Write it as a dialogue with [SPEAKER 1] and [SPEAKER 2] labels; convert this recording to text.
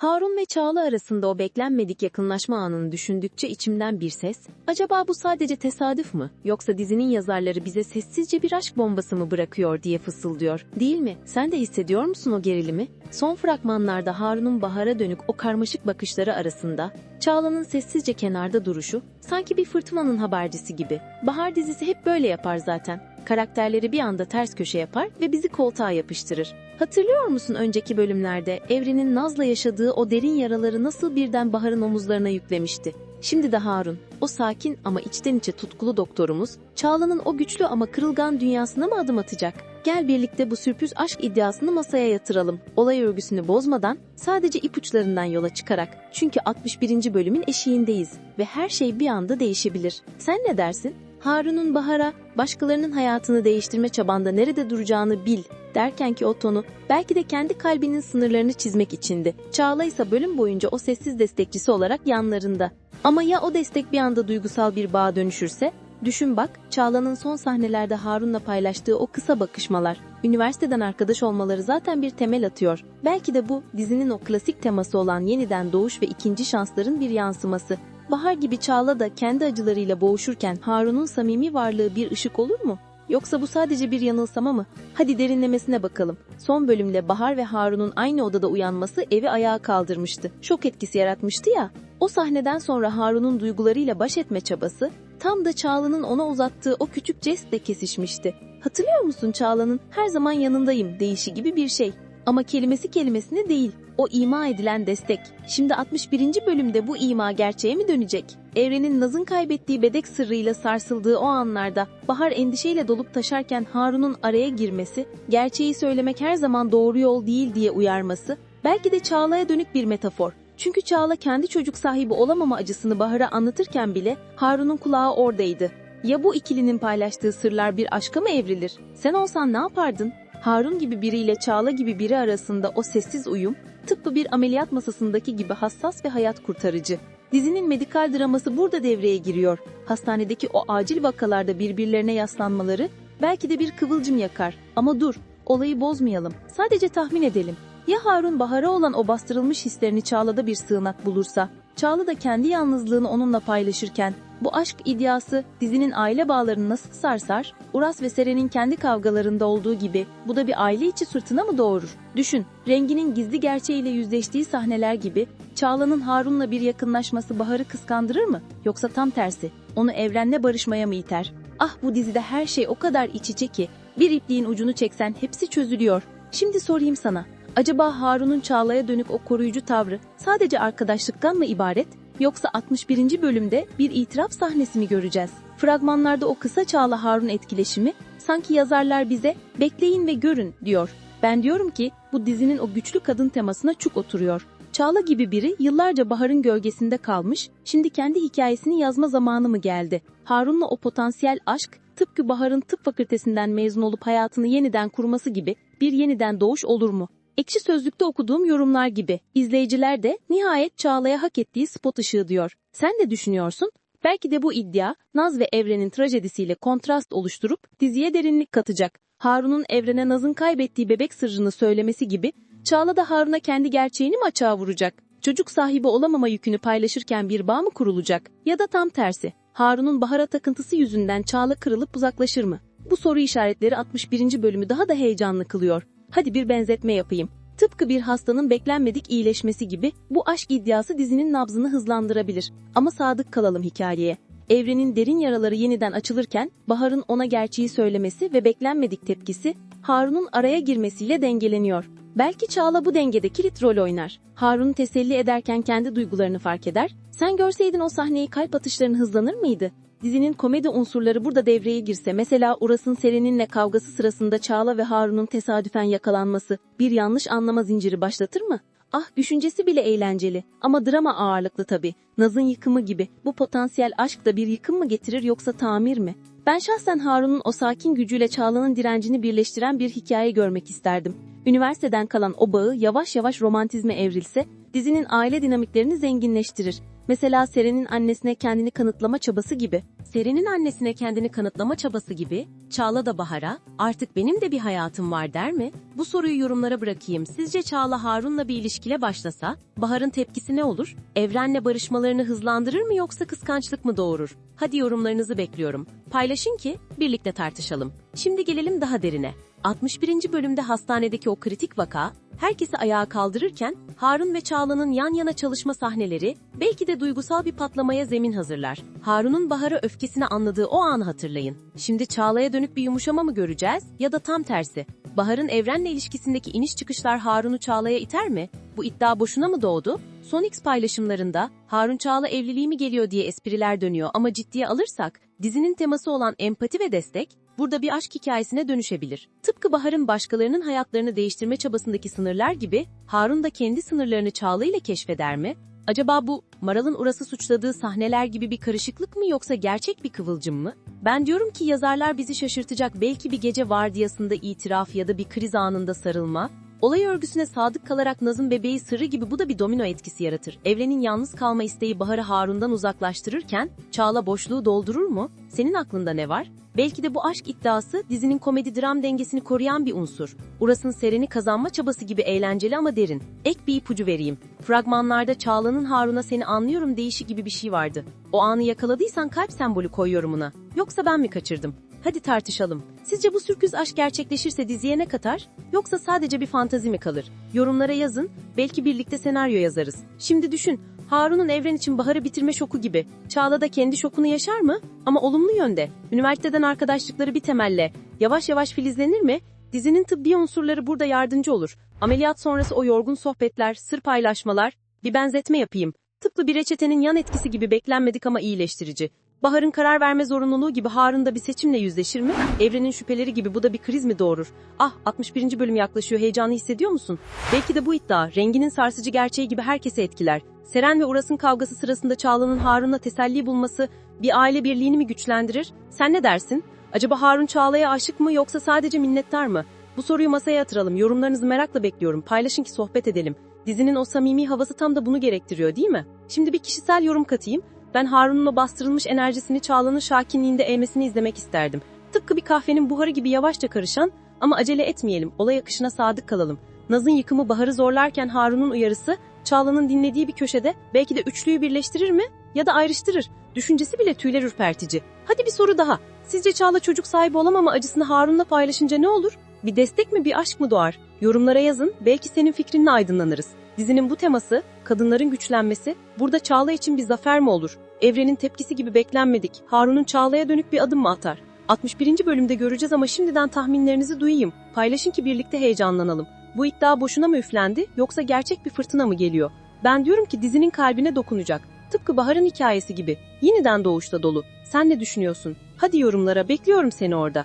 [SPEAKER 1] Harun ve Çağla arasında o beklenmedik yakınlaşma anını düşündükçe içimden bir ses, acaba bu sadece tesadüf mı, yoksa dizinin yazarları bize sessizce bir aşk bombası mı bırakıyor diye fısıldıyor. Değil mi? Sen de hissediyor musun o gerilimi? Son fragmanlarda Harun'un Bahar'a dönük o karmaşık bakışları arasında, Çağla'nın sessizce kenarda duruşu, sanki bir fırtınanın habercisi gibi. Bahar dizisi hep böyle yapar zaten. Karakterleri bir anda ters köşe yapar ve bizi koltuğa yapıştırır. Hatırlıyor musun önceki bölümlerde Evren'in Naz'la yaşadığı o derin yaraları nasıl birden Bahar'ın omuzlarına yüklemişti? Şimdi de Harun, o sakin ama içten içe tutkulu doktorumuz, Çağla'nın o güçlü ama kırılgan dünyasına mı adım atacak? Gel birlikte bu sürpriz aşk iddiasını masaya yatıralım. Olay örgüsünü bozmadan, sadece ipuçlarından yola çıkarak. Çünkü 61. bölümün eşiğindeyiz ve her şey bir anda değişebilir. Sen ne dersin? Harun'un Bahar'a başkalarının hayatını değiştirme çabanda nerede duracağını bil derken ki o tonu belki de kendi kalbinin sınırlarını çizmek içindi. Çağla ise bölüm boyunca o sessiz destekçisi olarak yanlarında. Ama ya o destek bir anda duygusal bir bağa dönüşürse? Düşün bak, Çağla'nın son sahnelerde Harun'la paylaştığı o kısa bakışmalar, üniversiteden arkadaş olmaları zaten bir temel atıyor. Belki de bu dizinin o klasik teması olan yeniden doğuş ve ikinci şansların bir yansıması. Bahar gibi Çağla da kendi acılarıyla boğuşurken Harun'un samimi varlığı bir ışık olur mu? Yoksa bu sadece bir yanılsama mı? Hadi derinlemesine bakalım. Son bölümde Bahar ve Harun'un aynı odada uyanması evi ayağa kaldırmıştı. Şok etkisi yaratmıştı ya. O sahneden sonra Harun'un duygularıyla baş etme çabası tam da Çağla'nın ona uzattığı o küçük jestle kesişmişti. Hatırlıyor musun Çağla'nın her zaman yanındayım deyişi gibi bir şey. Ama kelimesi kelimesine değil, o ima edilen destek. Şimdi 61. bölümde bu ima gerçeğe mi dönecek? Evrenin Naz'ın kaybettiği bedek sırrıyla sarsıldığı o anlarda Bahar endişeyle dolup taşarken Harun'un araya girmesi, gerçeği söylemek her zaman doğru yol değil diye uyarması, belki de Çağla'ya dönük bir metafor. Çünkü Çağla kendi çocuk sahibi olamama acısını Bahar'a anlatırken bile Harun'un kulağı oradaydı. Ya bu ikilinin paylaştığı sırlar bir aşka mı evrilir? Sen olsan ne yapardın? Harun gibi biriyle Çağla gibi biri arasında o sessiz uyum, tıpkı bir ameliyat masasındaki gibi hassas ve hayat kurtarıcı. Dizinin medikal draması burada devreye giriyor. Hastanedeki o acil vakalarda birbirlerine yaslanmaları belki de bir kıvılcım yakar. Ama dur, olayı bozmayalım. Sadece tahmin edelim. Ya Harun Bahar'a olan o bastırılmış hislerini Çağla'da bir sığınak bulursa? Çağla da kendi yalnızlığını onunla paylaşırken bu aşk idyası dizinin aile bağlarını nasıl sarsar? Uras ve Seren'in kendi kavgalarında olduğu gibi bu da bir aile içi fırtına mı doğurur? Düşün, Rengi'nin gizli gerçeğiyle yüzleştiği sahneler gibi Çağla'nın Harun'la bir yakınlaşması Bahar'ı kıskandırır mı? Yoksa tam tersi, onu evrenle barışmaya mı iter? Ah bu dizide her şey o kadar iç içe ki bir ipliğin ucunu çeksen hepsi çözülüyor. Şimdi sorayım sana, acaba Harun'un Çağla'ya dönük o koruyucu tavrı sadece arkadaşlıktan mı ibaret? Yoksa 61. bölümde bir itiraf sahnesi mi göreceğiz? Fragmanlarda o kısa Çağla Harun etkileşimi sanki yazarlar bize bekleyin ve görün diyor. Ben diyorum ki bu dizinin o güçlü kadın temasına çuk oturuyor. Çağla gibi biri yıllarca Bahar'ın gölgesinde kalmış, şimdi kendi hikayesini yazma zamanı mı geldi? Harun'la o potansiyel aşk tıpkı Bahar'ın tıp fakültesinden mezun olup hayatını yeniden kurması gibi bir yeniden doğuş olur mu? Ekşi Sözlük'te okuduğum yorumlar gibi. İzleyiciler de nihayet Çağla'ya hak ettiği spot ışığı diyor. Sen ne düşünüyorsun? Belki de bu iddia Naz ve Evren'in trajedisiyle kontrast oluşturup diziye derinlik katacak. Harun'un Evren'e Naz'ın kaybettiği bebek sırrını söylemesi gibi Çağla da Harun'a kendi gerçeğini mi açığa vuracak? Çocuk sahibi olamama yükünü paylaşırken bir bağ mı kurulacak? Ya da tam tersi. Harun'un Bahar'a takıntısı yüzünden Çağla kırılıp uzaklaşır mı? Bu soru işaretleri 61. bölümü daha da heyecanlı kılıyor. Hadi bir benzetme yapayım. Tıpkı bir hastanın beklenmedik iyileşmesi gibi bu aşk iddiası dizinin nabzını hızlandırabilir. Ama sadık kalalım hikayeye. Evrenin derin yaraları yeniden açılırken Bahar'ın ona gerçeği söylemesi ve beklenmedik tepkisi Harun'un araya girmesiyle dengeleniyor. Belki Çağla bu dengede kilit rol oynar. Harun'u teselli ederken kendi duygularını fark eder. Sen görseydin o sahneyi kalp atışların hızlanır mıydı? Dizinin komedi unsurları burada devreye girse mesela Uras'ın Seren'inle kavgası sırasında Çağla ve Harun'un tesadüfen yakalanması bir yanlış anlama zinciri başlatır mı? Ah düşüncesi bile eğlenceli ama drama ağırlıklı tabii. Naz'ın yıkımı gibi bu potansiyel aşk da bir yıkım mı getirir yoksa tamir mi? Ben şahsen Harun'un o sakin gücüyle Çağla'nın direncini birleştiren bir hikaye görmek isterdim. Üniversiteden kalan o bağı yavaş yavaş romantizme evrilse dizinin aile dinamiklerini zenginleştirir. Mesela Seren'in annesine kendini kanıtlama çabası gibi. Seren'in annesine kendini kanıtlama çabası gibi, Çağla da Bahar'a, artık benim de bir hayatım var der mi? Bu soruyu yorumlara bırakayım. Sizce Çağla Harun'la bir ilişkile başlasa, Bahar'ın tepkisi ne olur? Evrenle barışmalarını hızlandırır mı yoksa kıskançlık mı doğurur? Hadi yorumlarınızı bekliyorum. Paylaşın ki birlikte tartışalım. Şimdi gelelim daha derine. 61. bölümde hastanedeki o kritik vaka, herkesi ayağa kaldırırken Harun ve Çağla'nın yan yana çalışma sahneleri belki de duygusal bir patlamaya zemin hazırlar. Harun'un Bahar'a öfkesini anladığı o anı hatırlayın. Şimdi Çağla'ya dönük bir yumuşama mı göreceğiz ya da tam tersi? Bahar'ın evrenle ilişkisindeki iniş çıkışlar Harun'u Çağla'ya iter mi? Bu iddia boşuna mı doğdu? Son X paylaşımlarında Harun Çağla evliliği mi geliyor diye espriler dönüyor ama ciddiye alırsak dizinin teması olan empati ve destek burada bir aşk hikayesine dönüşebilir. Tıpkı Bahar'ın başkalarının hayatlarını değiştirme çabasındaki sınırlar gibi Harun da kendi sınırlarını Çağla ile keşfeder mi? Acaba bu Maral'ın Uras'ı suçladığı sahneler gibi bir karışıklık mı yoksa gerçek bir kıvılcım mı? Ben diyorum ki yazarlar bizi şaşırtacak belki bir gece vardiyasında itiraf ya da bir kriz anında sarılma, Olay örgüsüne sadık kalarak Naz'ın bebeği sırrı gibi bu da bir domino etkisi yaratır. Evrenin yalnız kalma isteği Bahar'ı Harun'dan uzaklaştırırken Çağla boşluğu doldurur mu? Senin aklında ne var? Belki de bu aşk iddiası dizinin komedi dram dengesini koruyan bir unsur. Uras'ın Seren'i kazanma çabası gibi eğlenceli ama derin. Ek bir ipucu vereyim. Fragmanlarda Çağla'nın Harun'a seni anlıyorum deyişi gibi bir şey vardı. O anı yakaladıysan kalp sembolü koy yorumuna. Yoksa ben mi kaçırdım? Hadi tartışalım. Sizce bu sürpriz aşk gerçekleşirse diziye ne katar? Yoksa sadece bir fantazi mi kalır? Yorumlara yazın, belki birlikte senaryo yazarız. Şimdi düşün, Harun'un evren için Bahar'ı bitirme şoku gibi. Çağla da kendi şokunu yaşar mı? Ama olumlu yönde. Üniversiteden arkadaşlıkları bir temelle. Yavaş yavaş filizlenir mi? Dizinin tıbbi unsurları burada yardımcı olur. Ameliyat sonrası o yorgun sohbetler, sır paylaşmalar, bir benzetme yapayım. Tıpkı bir reçetenin yan etkisi gibi beklenmedik ama iyileştirici. Bahar'ın karar verme zorunluluğu gibi Harun da bir seçimle yüzleşir mi? Evrenin şüpheleri gibi bu da bir kriz mi doğurur? Ah 61. bölüm yaklaşıyor heyecanı hissediyor musun? Belki de bu iddia renginin sarsıcı gerçeği gibi herkese etkiler. Seren ve Uras'ın kavgası sırasında Çağla'nın Harun'la teselli bulması bir aile birliğini mi güçlendirir? Sen ne dersin? Acaba Harun Çağla'ya aşık mı yoksa sadece minnettar mı? Bu soruyu masaya yatıralım. Yorumlarınızı merakla bekliyorum. Paylaşın ki sohbet edelim. Dizinin o samimi havası tam da bunu gerektiriyor değil mi? Şimdi bir kişisel yorum katayım. Ben Harun'un o bastırılmış enerjisini Çağla'nın şakinliğinde eğmesini izlemek isterdim. Tıpkı bir kahvenin buharı gibi yavaşça karışan ama acele etmeyelim, olay akışına sadık kalalım. Naz'ın yıkımı Bahar'ı zorlarken Harun'un uyarısı, Çağla'nın dinlediği bir köşede belki de üçlüyü birleştirir mi ya da ayrıştırır. Düşüncesi bile tüyler ürpertici. Hadi bir soru daha. Sizce Çağla çocuk sahibi olamama acısını Harun'la paylaşınca ne olur? Bir destek mi bir aşk mı doğar? Yorumlara yazın, belki senin fikrinle aydınlanırız. Dizinin bu teması, kadınların güçlenmesi, burada Çağla için bir zafer mi olur? Evrenin tepkisi gibi beklenmedik. Harun'un Çağla'ya dönük bir adım mı atar? 61. bölümde göreceğiz ama şimdiden tahminlerinizi duyayım. Paylaşın ki birlikte heyecanlanalım. Bu iddia boşuna mı üflendi yoksa gerçek bir fırtına mı geliyor? Ben diyorum ki dizinin kalbine dokunacak. Tıpkı Bahar'ın hikayesi gibi. Yeniden doğuşta dolu. Sen ne düşünüyorsun? Hadi yorumlara bekliyorum seni orada.